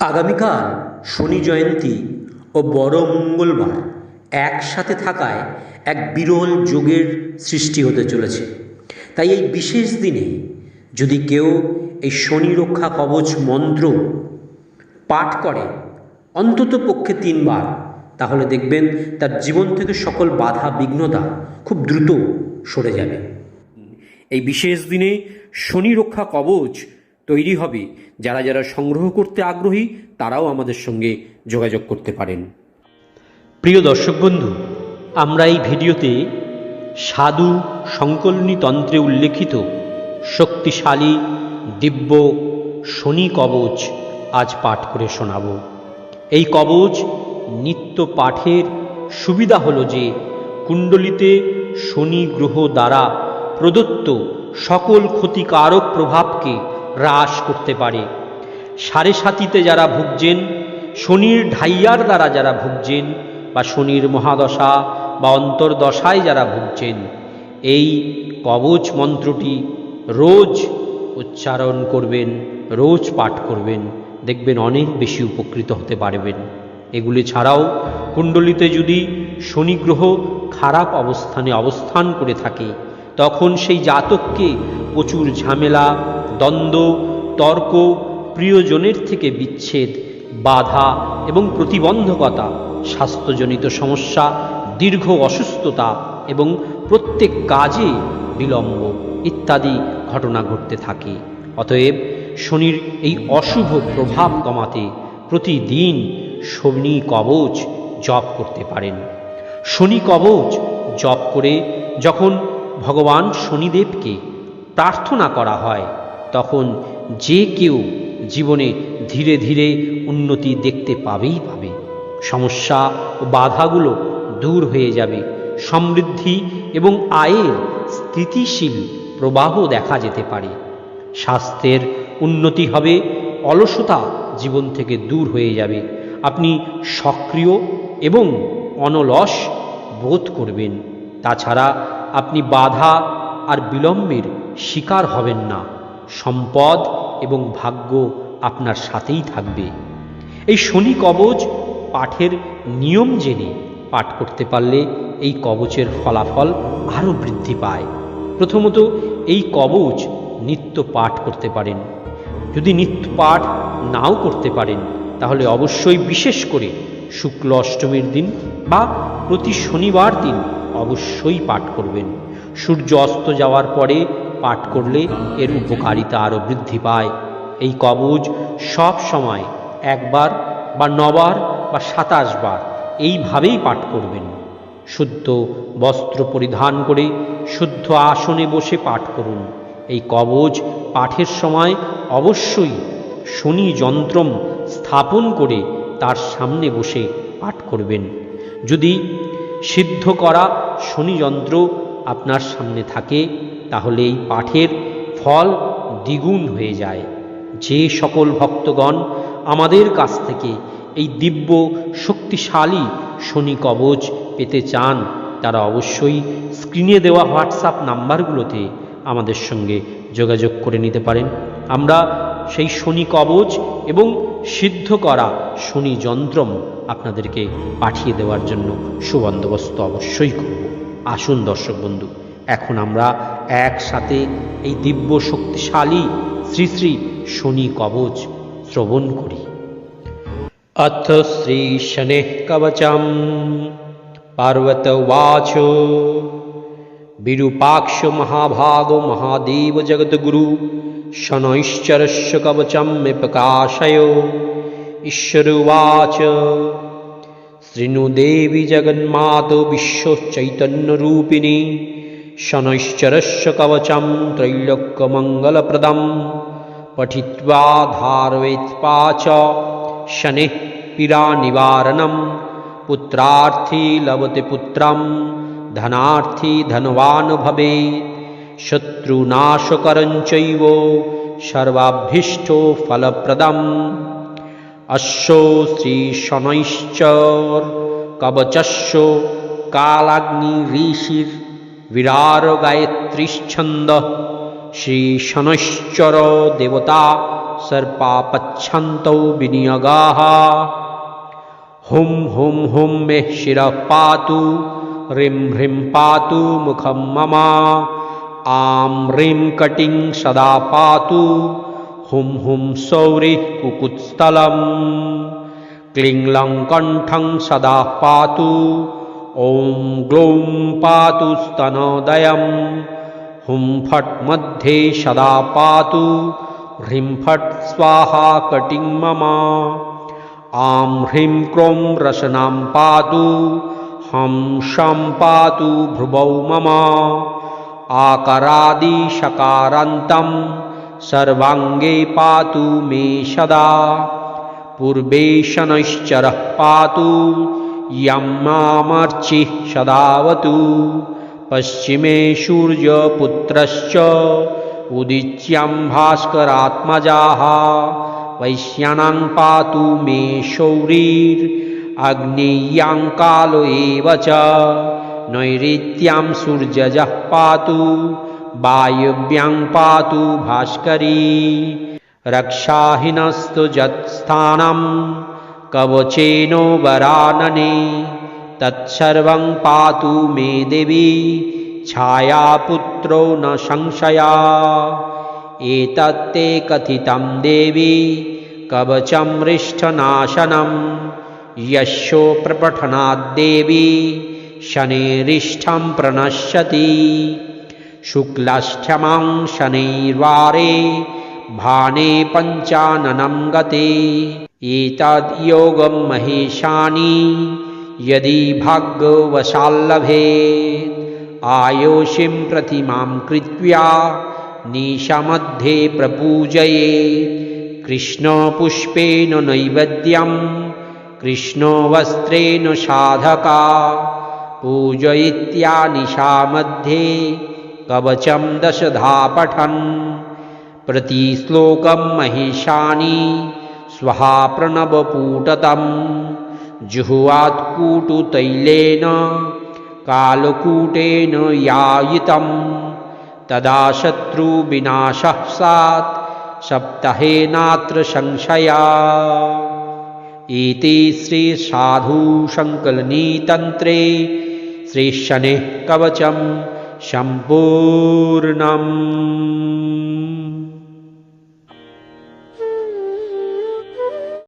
আগামীকাল শনি জয়ন্তী ও বড় মঙ্গলবার একসাথে থাকায় এক বিরল যোগের সৃষ্টি হতে চলেছে। তাই এই বিশেষ দিনে যদি কেউ এই শনি রক্ষা কবচ মন্ত্র পাঠ করে অন্তত পক্ষে তিনবার, তাহলে দেখবেন তার জীবন থেকে সকল বাধা, বিঘ্নতা খুব দ্রুত সরে যাবে। এই বিশেষ দিনে শনি রক্ষা কবচ তৈরি হবে। যারা যারা সংগ্রহ করতে আগ্রহী, তারাও আমাদের সঙ্গে যোগাযোগ করতে পারেন। প্রিয় দর্শক বন্ধু, আমরা এই ভিডিওতে সাধু সংকলনী তন্ত্রে উল্লেখিত শক্তিশালী দিব্য শনি কবচ আজ পাঠ করে শোনাব। এই কবচ নিত্য পাঠের সুবিধা হলো যে, কুণ্ডলিতে শনি গ্রহ দ্বারা প্রদত্ত সকল ক্ষতিকারক প্রভাবকে হ্রাস করতে পারে। সাড়ে সাতিতে যারা ভুগছেন, শনির ঢাইয়ার দ্বারা যারা ভুগছেন বা শনির মহাদশা বা অন্তর্দশায় যারা ভুগছেন, এই কবচ মন্ত্রটি রোজ উচ্চারণ করবেন, রোজ পাঠ করবেন, দেখবেন অনেক বেশি উপকৃত হতে পারবেন। এগুলি ছাড়াও কুণ্ডলিতে যদি শনি গ্রহ খারাপ অবস্থানে অবস্থান করে থাকে, তখন সেই জাতককে প্রচুর ঝামেলা দ্বন্দ্ব, তর্ক, প্রিয়জনের থেকে বিচ্ছেদ, বাধা এবং প্রতিবন্ধকতা, স্বাস্থ্যজনিত সমস্যা, দীর্ঘ অসুস্থতা এবং প্রত্যেক কাজে বিলম্ব ইত্যাদি ঘটনা ঘটতে থাকে। অতএব শনির এই অশুভ প্রভাব কমাতে প্রতিদিন শনি কবচ জপ করতে পারেন। শনি কবচ জপ করে যখন ভগবান শনিদেবকে প্রার্থনা করা হয় তখন যে কেউ জীবনে ধীরে ধীরে উন্নতি দেখতে পাবেই পাবে। সমস্যা ও বাধাগুলো দূর হয়ে যাবে। সমৃদ্ধি এবং আয়ের স্থিতিশীল প্রবাহ দেখা যেতে পারে। স্বাস্থ্যের উন্নতি হবে, অলসতা জীবন থেকে দূর হয়ে যাবে। আপনি সক্রিয় এবং অনলস বোধ করবেন। তাছাড়া আপনি বাধা আর বিলম্বের শিকার হবেন না। সম্পদ এবং ভাগ্য আপনার সাথেই থাকবে। এই শনি কবচ পাঠের নিয়ম জেনে পাঠ করতে পারলে এই কবচের ফলাফল আরও বৃদ্ধি পায়। প্রথমত, এই কবচ নিত্য পাঠ করতে পারেন। যদি নিত্য পাঠ নাও করতে পারেন, তাহলে অবশ্যই বিশেষ করে শুক্ল অষ্টমীর দিন বা প্রতি শনিবার দিন অবশ্যই পাঠ করবেন। সূর্য অস্ত যাওয়ার পরে পাঠ করলে এর উপকারিতা আরও বৃদ্ধি পায়। এই কবচ সব সময় একবার বা নবার বা সাতাশ বার এইভাবেই পাঠ করবেন। শুদ্ধ বস্ত্র পরিধান করে শুদ্ধ আসনে বসে পাঠ করুন। এই কবচ পাঠের সময় অবশ্যই শনি যন্ত্রম স্থাপন করে তার সামনে বসে পাঠ করবেন। যদি সিদ্ধ করা শনি যন্ত্র আপনার সামনে থাকে তাহলে এই পাঠের ফল দ্বিগুণ হয়ে যায়। যে সকল ভক্তগণ আমাদের কাছ থেকে এই দিব্য, শক্তিশালী শনি কবচ পেতে চান, তারা অবশ্যই স্ক্রিনে দেওয়া হোয়াটসঅ্যাপ নাম্বারগুলোতে আমাদের সঙ্গে যোগাযোগ করে নিতে পারেন। আমরা সেই শনি কবচ এবং সিদ্ধ করা শনি যন্ত্রম আপনাদেরকে পাঠিয়ে দেওয়ার জন্য সুবন্দোবস্ত অবশ্যই করব। আসুন দর্শক বন্ধু, এখন আমরা একসাথে এই দিব্য শক্তিশালী শ্রী শ্রী শনি কবচ শ্রবণ করি। অথ শ্রী শনে কবচম। পার্বত বাচ বিরূপাক্ষ মহাভাগ মহাদেব জগদ্গুরু শনৈশ্চরস্য কবচম মে প্রকাশয়। ঈশ্বরুবাচ শৃণু দেবী জগন্মাত বিশ্ব শনৈশ্চরস্য কবচম ত্রৈলোক্যমঙ্গলপ্রদম পঠিত্বা ধারয়েৎপা চ শনিঃ পীড়া নিবারণম পুত্রার্থী লবতে পুত্রম ধনার্থী ধনবান ভবে শত্রুনাশকরঞ্চৈব সর্বাভীষ্ট ফলপ্রদম অশ্ব শ্রী শনৈশ্চর কালাগ্নি ঋষির गायत्रीच्छन्दः श्रीशनैश्चर देवता सर्पापच्छन्तौ विनियगाः। हुं हुं हुं मे शिरः पातु ह्रीं ह्रीं पातु मुखं मम। आं ह्रीं कटिं सदा पातु हुं हुं सौरिः कुकुत्स्थलम्। क्लीं लं कण्ठं सदा पातु ॐ ग्लौं पातु स्तनोदयं हुं फट् मध्ये सदा पातु ह्रीं फट् स्वाहा कटिं मम आं ह्रीं क्रों रसनां पातु हं शं पातु भ्रुवौ मम आकरादिशकारान्तं सर्वाङ्गे पातु मे सदा पूर्वे शनैश्चरः पातु यं मामर्चिः सदावतु। पश्चिमे सूर्यपुत्रश्च उदिच्यां भास्करात्मजाः। वैश्यानां पातु मे शौरीर्ग्नेय्यां कालो एव च। नैऋत्यां सूर्यजः पातु वायव्यां पातु भास्करी। रक्षाहीनस्तु जत्स्थानं कवचेनो वरानने तत्सर्वं पातु मे देवी छायापुत्रो न संशया। एतत्ते कथितं देवी कवचं हृष्ठनाशनं यशो प्रपठनाद्देवी शनेरिष्ठं प्रणश्यति। शुक्लाष्टमां शनैर्वारे भाने पञ्चाननं गते एतद्योगं महेशानि यदि भाग्यवशाल्लभेत् आयोषिं प्रतिमां कृत्वा निशामध्ये प्रपूजयेत्। कृष्णपुष्पेण नैवेद्यं कृष्णवस्त्रेण साधका पूजयित्या निशामध्ये कवचं दशधा पठन् प्रतिश्लोकं महिषानि स्वहा प्रणवपूटतं जुह्वात्कूटुतैलेन कालकूटेन यायितं तदा शत्रुविनाशः स्यात् सप्ताहेनात्र संशया इति श्रीसाधुसङ्कलनीतन्त्रे श्रीशनेः कवचं सम्पूर्णम्